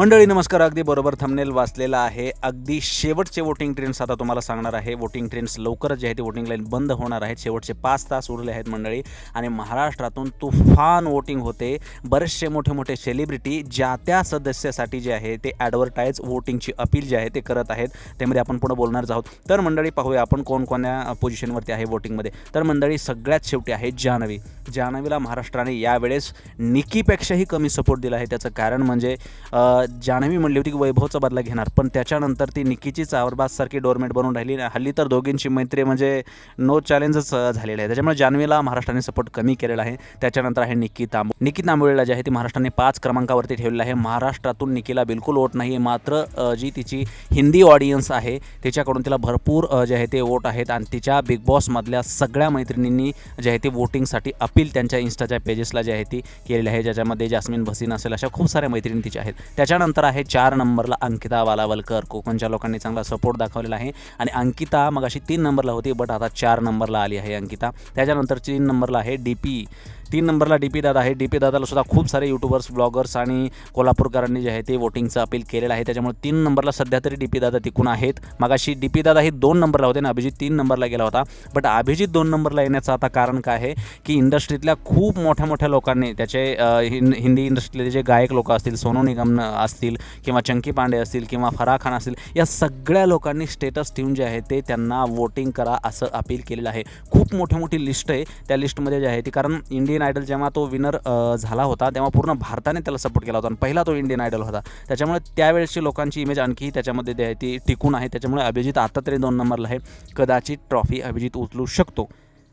मंडळी नमस्कार. अगदी बरोबर थंबनेल वाचलेला आहे. अगदी शेवटचे वोटिंग ट्रेंड्स आता तुम्हाला सांगणार आहे. वोटिंग ट्रेंड्स लवकरच जे आहे ते वोटिंग लाईन बंद होणार आहेत. शेवटचे पाच तास उरले आहेत मंडळी. आणि महाराष्ट्रातून तुफान वोटिंग होते. बरेचसे मोठे मोठे सेलिब्रिटी ज्या त्या सदस्यासाठी जे आहे ते ॲडव्हर्टाईज वोटिंगची अपील जे आहे ते करत आहेत. त्यामध्ये आपण पुढे बोलणारच आहोत. तर मंडळी पाहूया आपण कोणकोण्या पोझिशनवरती आहे वोटिंगमध्ये तर मंडळी सगळ्यात शेवटी आहे जान्हवी. जान्हवीला महाराष्ट्राने यावेळेस निकीपेक्षाही कमी सपोर्ट दिला आहे. त्याचं कारण म्हणजे अ, जान्हवी म्हणली होती की वैभवचा बदला घेणार पण त्याच्यानंतर ती निकीची चावरबाजसारखी डोरमेट बनून राहिली. हल्ली तर दोघींची मैत्री म्हणजे नो चॅलेंजच झालेलं आहे त्याच्यामुळे जान्हवीला महाराष्ट्राने सपोर्ट कमी केलेला आहे. त्याच्यानंतर आहे निकी तांबो. निकी तांबोळीला जे आहे ती महाराष्ट्राने पाच क्रमांकावरती ठेवलेलं आहे. महाराष्ट्रातून निकीला बिलकुल वोट नाही. मात्र जी तिची हिंदी ऑडियन्स आहे त्याच्याकडून तिला भरपूर जे आहे ते वोट आहेत. आणि तिच्या बिग बॉसमधल्या सगळ्या मैत्रिणींनी जे आहे ते वोटिंगसाठी अपील त्यांच्या इन्स्टाच्या पेजेसला जी आहे ती केलेली आहे ज्याच्यामध्ये जास्मिन भसीन असेल अशा खूप साऱ्या मैत्रिणी तिच्या आहेत. त्याच्यानंतर आहे चार नंबरला अंकिता वालावलकर कोकणच्या लोकांनी चांगला सपोर्ट दाखवलेला आहे. आणि अंकिता मग अशी तीन नंबरला होती बट आता चार नंबरला आली आहे अंकिता. त्याच्यानंतर तीन नंबरला आहे डी पी तीन नंबरला डी पी दादा आहे. डी पी दादाला सुद्धा खूप सारे यूट्यूबर्स ब्लॉगर्स आणि कोल्हापूरकरांनी जे आहे ते वोटिंगचं अपील केलेलं आहे. त्याच्यामुळे तीन नंबरला सध्या तरी डी पी दादा टिकून आहेत. मगाशी डी पी दादा हे दोन नंबरला होते आणि अभिजित तीन नंबरला गेला होता. बट अभिजित दोन नंबरला येण्याचं आता कारण काय आहे? की इंडस्ट्रीतल्या खूप मोठ्या मोठ्या लोकांनी त्याचे हिंदी इंडस्ट्रीतले जे गायक लोक असतील सोनू निगम असतील किंवा चंकी पांडे असतील किंवा फराह खान असतील या सगळ्या लोकांनी स्टेटस ठेवून जे आहे ते त्यांना वोटिंग करा असं अपील केलेलं आहे. खूप मोठी मोठी लिस्ट आहे. त्या लिस्टमध्ये जे आहे ती कारण इंडियन इंडियन आयडल जेव्हा तो विनर झाला होता तेव्हा पूर्ण भारताने त्याला सपोर्ट केला होता आणि पहिला तो इंडियन आयडल होता. त्याच्यामुळे त्यावेळेसची लोकांची इमेज आणखी त्याच्यामध्ये जे आहे ती टिकून आहे. त्याच्यामुळे अभिजित आता तरी दोन नंबरला आहे. कदाचित ट्रॉफी अभिजित उचलू शकतो.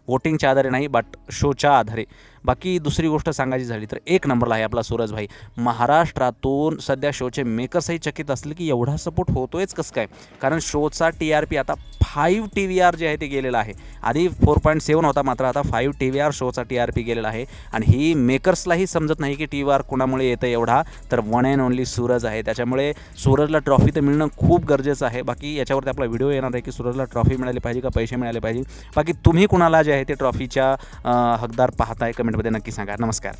वोटिंगच्या आधारे नाही बट शोच्या आधारे. बाकी दुसरी गोष्ट सांगायची झाली तर एक नंबरला आहे आपला सूरजभाई महाराष्ट्रातून सध्या शोचे मेकर्सही चकित असले की एवढा सपोर्ट होतोयच कसं काय? कारण शोचा टी आर पी आता फाईव्ह टी व्ही आर जे आहे ते गेलेला आहे. आधी फोर पॉईंट सेवन होता मात्र आता फाईव्ह टी व्ही आर शोचा टी आर पी गेलेला आहे. आणि ही मेकर्सलाही समजत नाही की टी व्ही आर कुणामुळे येतं एवढा. तर वन अँड ओनली सूरज आहे. त्याच्यामुळे सूरजला ट्रॉफी तर मिळणं खूप गरजेचं आहे. बाकी याच्यावरती आपला व्हिडिओ येणार आहे की सूरजला ट्रॉफी मिळाली पाहिजे का पैसे मिळाले पाहिजे? बाकी तुम्ही कुणाला जे आहे ते ट्रॉफीच्या हकदार पाहताय? कमेंटमध्ये नक्की सांगा. नमस्कार.